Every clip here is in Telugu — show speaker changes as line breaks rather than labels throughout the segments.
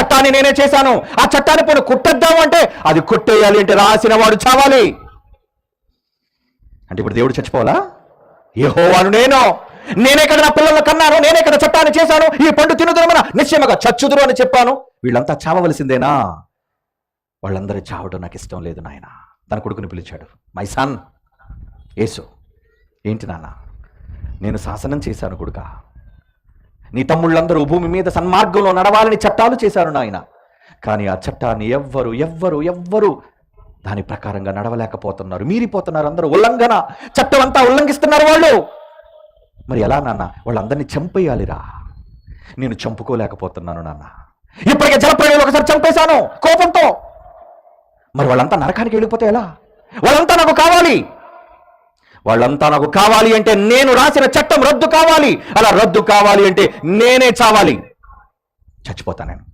చట్టాన్ని నేనే చేశాను. ఆ చట్టాన్ని పోను కుట్టద్దాం అంటే అది కుట్టేయాలి అంటే రాసిన వాడు చావాలి. అంటే ఇప్పుడు దేవుడు చచ్చిపోవాలా? ఏహోవాను నేను. నేనెక్కడ నా పిల్లలను కన్నాను నేనెక్కడ చట్టాన్ని చేశాను. ఈ పండు తినుదురమన నిశ్చయమగా చచ్చుదురు అని చెప్పాను. వీళ్ళంతా చావవలసిందేనా? వాళ్ళందరూ చావడం నాకు ఇష్టం లేదు నాయన. తన కొడుకుని పిలిచాడు. My son. ఏసు. ఏంటి నాన్న? నేను శాసనం చేశాను కొడుక. నీ తమ్ముళ్ళందరూ భూమి మీద సన్మార్గంలో నడవాలని చట్టాలు చేశారు నాయన. కానీ ఆ చట్టాన్ని ఎవ్వరు ఎవ్వరు ఎవ్వరు దాని ప్రకారంగా నడవలేకపోతున్నారు. మీరిపోతున్నారు అందరూ. ఉల్లంఘన చట్టం అంతా ఉల్లంఘిస్తున్నారు వాళ్ళు. మరి ఎలా నాన్న? వాళ్ళందరినీ చంపేయాలిరా. నేను చంపుకోలేకపోతున్నాను నాన్న. ఇప్పటికే జలప్రయోగం ఒకసారి చంపేశాను కోపంతో. మరి వాళ్ళంతా నరకానికి వెళ్ళిపోతే ఎలా? వాళ్ళంతా నాకు కావాలి. వాళ్ళంతా నాకు కావాలి అంటే నేను రాసిన చట్టం రద్దు కావాలి. అలా రద్దు కావాలి అంటే నేనే చావాలి. చచ్చిపోతా నేను.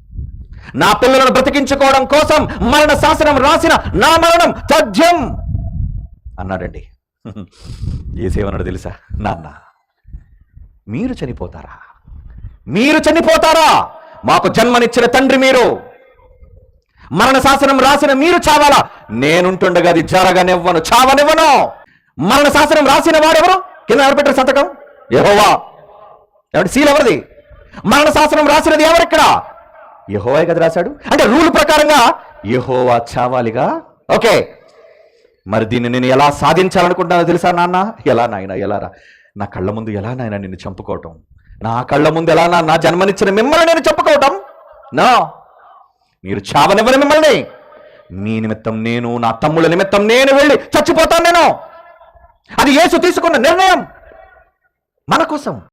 నా పిల్లలను బ్రతికించుకోవడం కోసం మరణ శాసనం రాసిన నా మరణం తథ్యం అన్నాడండి. ఏసేమన్నాడు తెలుసా? నాన్న మీరు చనిపోతారా? మీరు చనిపోతారా? మాకు జన్మనిచ్చిన తండ్రి మీరు. మరణ శాసనం రాసిన మీరు చావాలా? నేనుంటుండగా అది జరగనివ్వను చావనివ్వను. మరణ శాసనం రాసిన వాడెవరు? కింద ఎవరు సంతకం? యహోవా. ఎవరి సీల్ ఎవరిది? మరణ శాసనం రాసినది ఎవరిక్కడ? యహోవా కదా రాశాడు. అంటే రూల్ ప్రకారంగా యహోవా చావాలిగా? ఓకే. మరి దీన్ని నేను ఎలా సాధించాలనుకుంటున్నానో తెలుసా నాన్న? ఎలా నాయన ఎలా రా? నా కళ్ళ ముందు ఎలా నాయన నిన్ను చంపుకోవటం? నా కళ్ళ ముందు ఎలా నా జన్మనిచ్చిన మిమ్మల్ని నేను చంపుకోవటం? నా. మీరు చావనివ్వని మిమ్మల్ని. మీ నిమిత్తం నేను నా తమ్ముళ్ళ నిమిత్తం నేను వెళ్ళి చచ్చిపోతాను నేను. అది యేసు తీసుకున్న నిర్ణయం మన కోసం.